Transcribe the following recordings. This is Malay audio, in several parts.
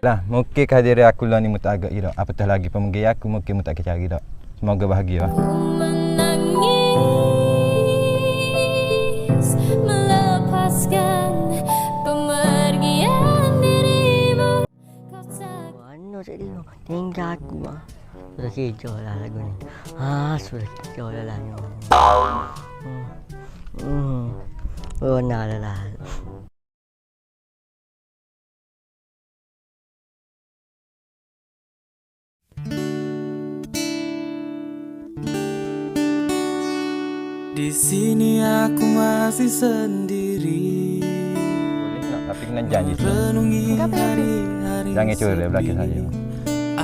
Lah, mungkin kehadiran aku lah ni mutak agak ira. Apatah lagi pemenggih aku mungkin mutak kecari dak. Semoga bahagia. Tak? Tinggal aku ah. Sudah hijau lah lagu ni. Ah, sudah hijau lah lagu. Hmm. Hmm. Oh, nah lah lah. Di sini aku masih sendiri Boleh nak tapi kena janji tu. Jangan cerai belakang saya.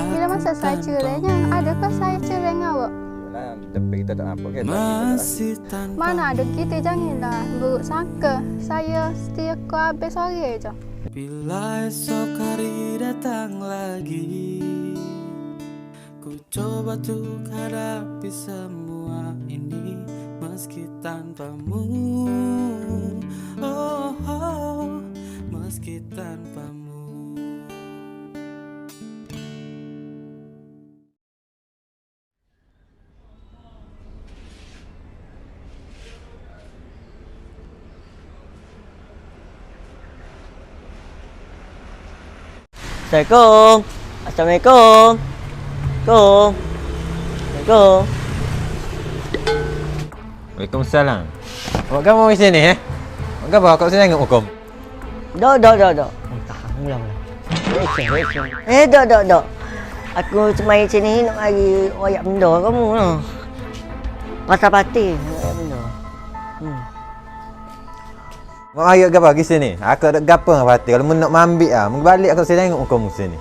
Bila masa saya cerainya, adakah saya cerai dengan awak? Lah, tapi kita tak apa kan. Masih tanpa Mana ada kita janganlah buruk sangka. Saya setia kau habis sore je. Bila esok hari datang lagi Ku coba untuk hadapi semua ini Meski tanpamu oh, oh, Meski tanpamu Assalamualaikum. Assalamualaikum. Assalamualaikum. Assalamualaikum. Waalaikumsalam. Awak kamu di sini eh? Awak kamu kat sini tengok hukum. Dok, dok, dok, dok. Tahan mula mula. Eh, dok, dok, dok. Aku semai sini nak mari wayak benda kamu lah. Pasal pati. Wayak benda. Hmm. Mak ayat gapo di sini? Aku ada gapo dengan hati. Kalau nak mambik ah, mun balik aku sini tengok hukum sini.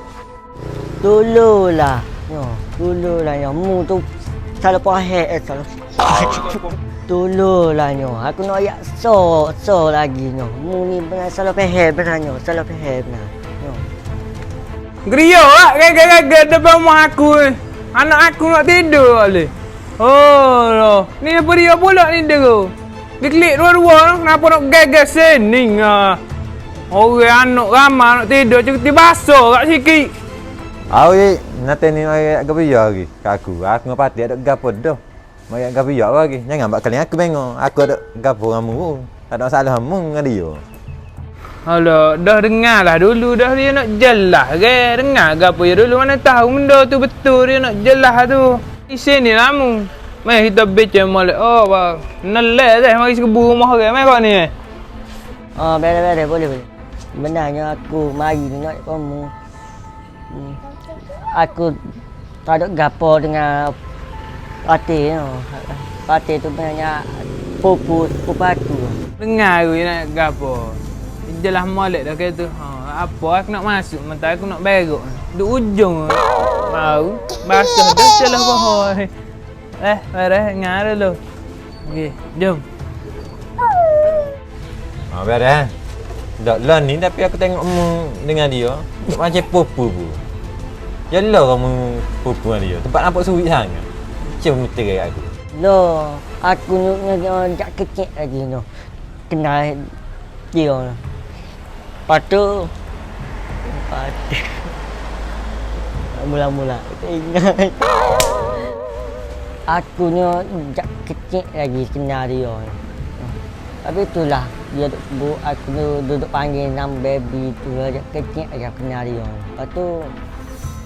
Dululah. Yo, dululah yo. Mu tu salah pahek eh salah. Dululah nyo. Aku nak ayak so so lagi nyo. Mu ni benar salah pahek benar nyo. Salah pahek benar. Yo. Gerio lah gagal-gagal depan mak aku ni. Anak aku nak tidur boleh. Oh loh. Ni apa dia pula ni dia tu? Dia klik dua-dua tu. Kenapa nak gagal sening ah? Orang anak ramah nak tidur cukup basuh kat sikit. Awi, nanti ni ayat gapo ya lagi. Kat aku, aku ngapa hati ada gapo dah. Mayat gapo ya lagi. Jangan bak kali aku bengok. Aku ada gapo dengan mu. Tak ada masalah mu dengan dia. Alah, dah dengar lah dulu dah dia nak jelas ke. Dengar ke apa ya dulu mana tahu benda tu betul dia nak jelas tu. Di sini lah mu. Mari kita baca molek. Oh, bang. Nelek dah mari sekebu rumah orang. Mari kau ni. eh. Oh, beres-beres boleh boleh. Sebenarnya aku mari tengok kamu. Hmm. Aku tak ada gapo dengan parti tu. Parti tu banyak pupu pupu aku. Dengar aku nak ke apa. Jelas molek dah kata. Ha, apa aku nak masuk. Mentah aku nak berok. Duk ujung. Mau. Basah dah celah bohoi. Eh, mari dengar dulu. Okey, jom. Ha, beres eh. Tak lah ni tapi aku tengok mu dengan dia. Macam pupu pun. Yalah kamu pupu dengan dia. Tempat nampak sulit sangat. Macam meter kat aku. Lo, aku ni jak kecil lagi tu. Kenal dia. Lepas tu Mula-mula. Ingat. Aku ni jak kecil lagi kenal dia. Tapi itulah Dia duduk sebut Aku ni duduk panggil nama baby tu Jak kecil aku kenal dia. Lepas tu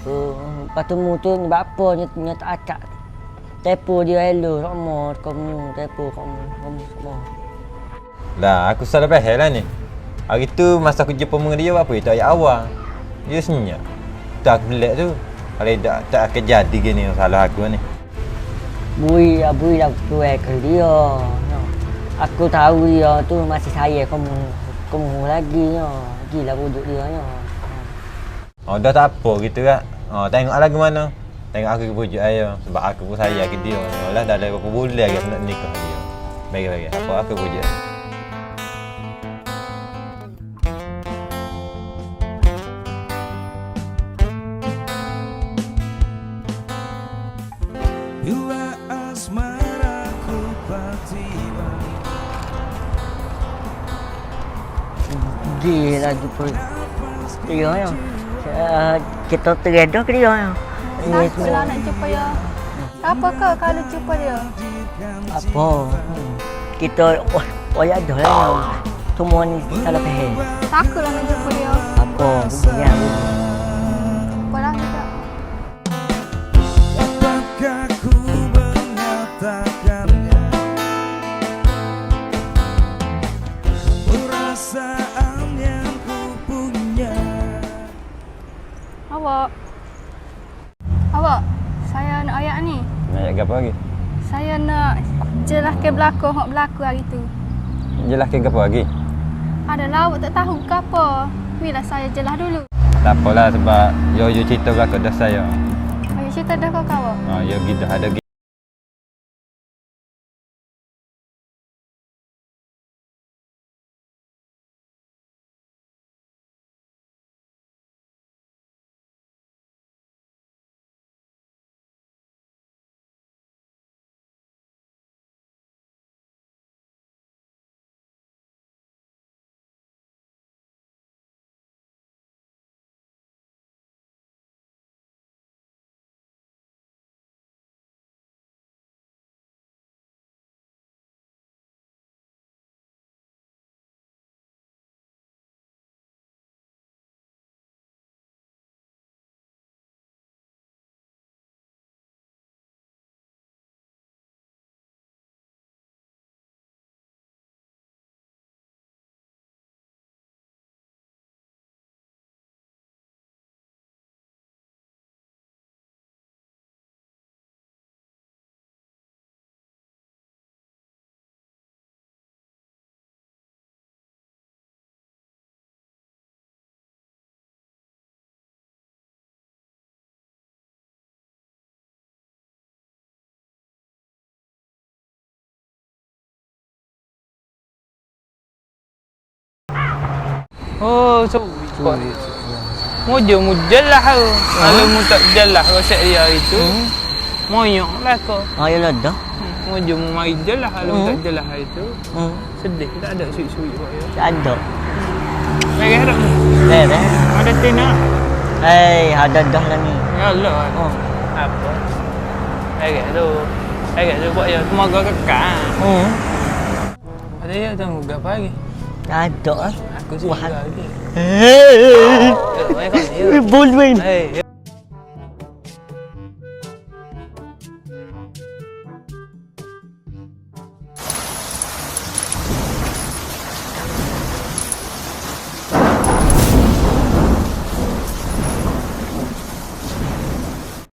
uh, Lepas tu mu tu ni apa? Ni, ni tak akak Tepu dia hello semua kamu tepu kamu kamu semua. Lah, aku salah faham lah ni. Hari tu masa aku jumpa dengan dia apa itu ayat awal. Dia senyap. Tak aku belak tu. Kalau tak tak akan jadi gini salah aku ni. Bui lah bui lah tu eh ke dia. Aku tahu dia tu masih saya kamu kamu lagi no. Gila bujuk dia no. Oh dah tak apa gitu kan. Oh tengok lagu mana. Tengok aku pujuk ayah sebab aku pun sayang ke dia. Oh lah dah ada berapa bulan lagi aku nak nikah dia. Bagi-bagi apa aku pujuk. Bila asmaraku tiba Gila jumpa dia ya. Uh, kita tereda ke dia? Ni Takutlah semua. nak jumpa dia. Apa ke kalau jumpa dia? Apa? Hmm. Kita oh, ya dah lah. Semua ni salah faham. Takutlah nak jumpa dia. Apa? Yang Awak. Saya nak ayat ni. Nak ayat apa lagi? Saya nak jelaskan berlaku hak berlaku hari tu. Jelaskan apa lagi? Adalah awak tak tahu ke apa. Bila saya jelas dulu. Tak apalah sebab yo yo cerita belakang dah saya. Ayo cerita dah kau kawan. Ha, yo gitu ada gitu. Oh, so Mojo mu jelah tu. Kalau mu tak jelah rosak dia itu. Moyok lah kau. Oh ya lah dah. Mojo mu mari jelah kalau mu tak jelah itu. Hmm. Sedih tak ada sui-sui buat ya. Tak ada. Harap mu. Eh, eh. Ada tina. Eh, ada dah lah ni. Ya Allah. Oh. Apa? Bagi tu. Bagi tu buat ya semoga kekal. Hmm. Ada ya tunggu berapa lagi? Ada ah. Aku sih Wah. lagi.